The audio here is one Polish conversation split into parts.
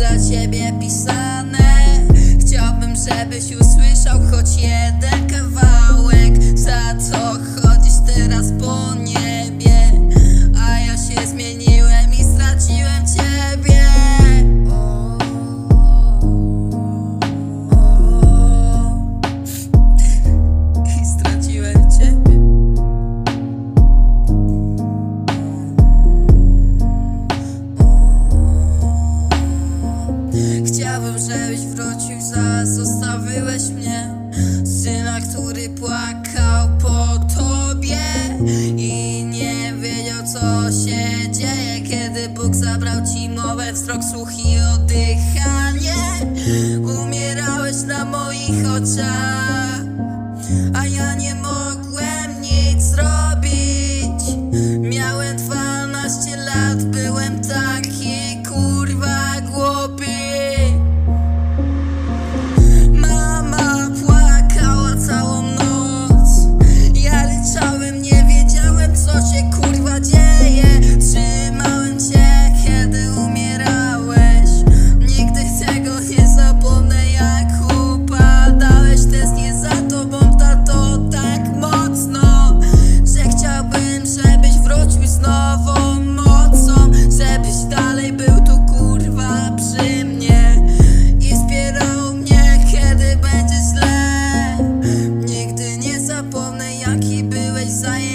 dla ciebie pisane. Chciałbym, żebyś usłyszał choć jeden. Chciałbym, żebyś wrócił za Zostawiłeś mnie. Syna, który płakał po tobie I nie wiedział co się dzieje. Kiedy Bóg zabrał ci mowę, wzrok, słuch i oddychanie. Umierałeś na moich oczach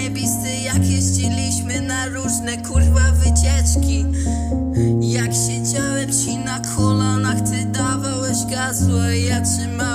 zajebisty Jak jeździliśmy na różne kurwa wycieczki. Jak siedziałem ci na kolanach, ty dawałeś gazu, a ja trzymałem